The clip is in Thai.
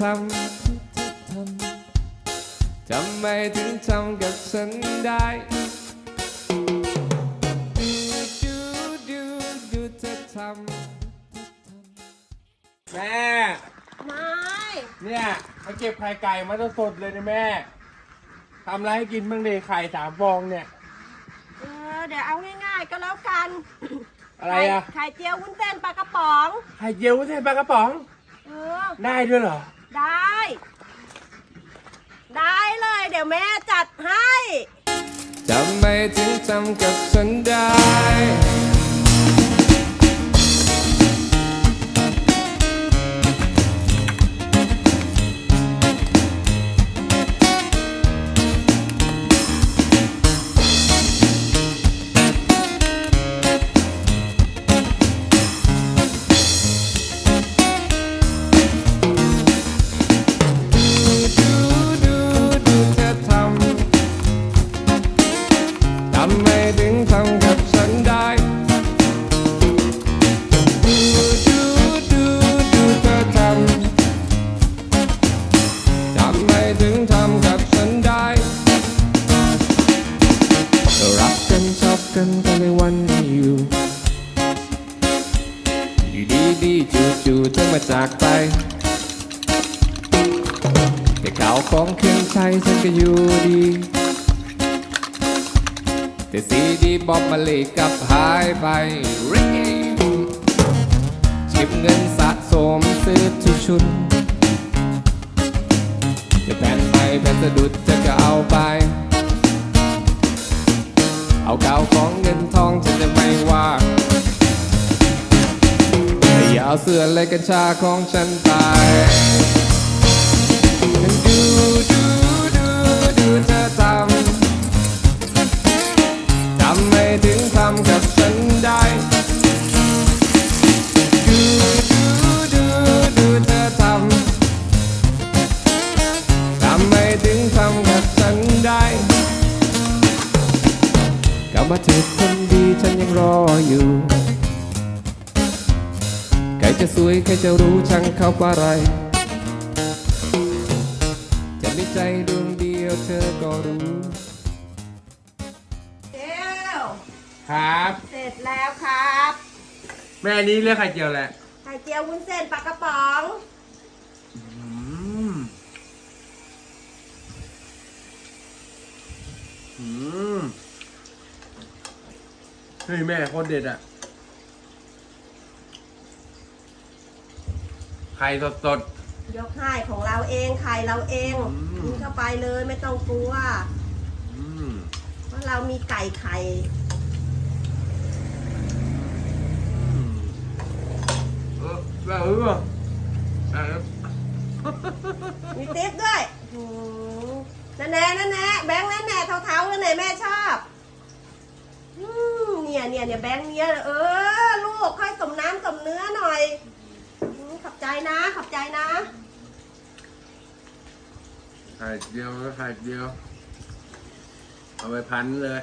ทำที่เธอทำทำไมถึงทำกับฉันได้ดูดูดูดูเธอทำแม่ไม่เนี่ยมาเก็บไข่ไก่มาสดๆเลยนะแม่ทำอะไรให้กินบ้างดิไข่สามฟองเนี่ยเออเดี๋ยวเอาง่ายๆก็แล้วกัน อะไรอะไข่ไข่เจียววุ้นเส้นปลากระป๋อง ไข่เจียววุ้นเส้นปลากระป๋อง เออ ได้ด้วยเหรอ ได้ ได้เลย เดี๋ยวแม่จัดให้ทำไมถึงทำกับฉันได้ดู ทำไมถึงทำกับฉันได้ดูดูดูดูเธอทำทำไมถึงทำกับฉันได้รักกันชอบกันก็เลยวันนี้อยู่อยู่ดีดีจู่จู่ๆเธอมาจากไปแต่ข่าวของเครื่องใช้ฉันก็อยู่ดี แต่ซีดีบอบมาเลยกับหายไปริเก็บเงินสะสมซื้อทุกชุดจะแผ่นไปแผ่นสะดุดจะก็เอาไป เอาเก่าของเงินทองฉันจะไม่ว่าแต่อย่าเอาเสื้อและกัญชาของฉันไป ถึงทำกับฉันได้กลับมาเถิดคนดีฉันยังรออยู่ ใครจะสวยใครจะรู้ช่างเขาว่าอะไร จะมีใจดวงเดียวเธอก็รู้ เจียวครับ เสร็จแล้วครับ แม่นี้เลือกไข่เจียวแหละไข่เจียววุ้นเส้นปลากระป๋อง อืมอืม เฮ้ยแม่โคตรเด็ดอะไข่สดยกให้ของเราเองไข่เราเองอืมกินเข้าไปเลยไม่ต้องกลัวๆอืมเพราะเรามีไก่ไข่เออแบบเออเออมีติ๊บด้วยหืมนั่นแน่นั่นแน่แบงค์นั่นแน่เท้าๆนั่นแน่แม่ชอบอืม เนี่ยเนี่ยเนี่ยแบงค์เนี่ยเออลูกค่อยสมน้ำสมเนื้อหน่อยขอบใจนะ ขอบใจนะหายเดียวหายเดียว เอาไปพันเลย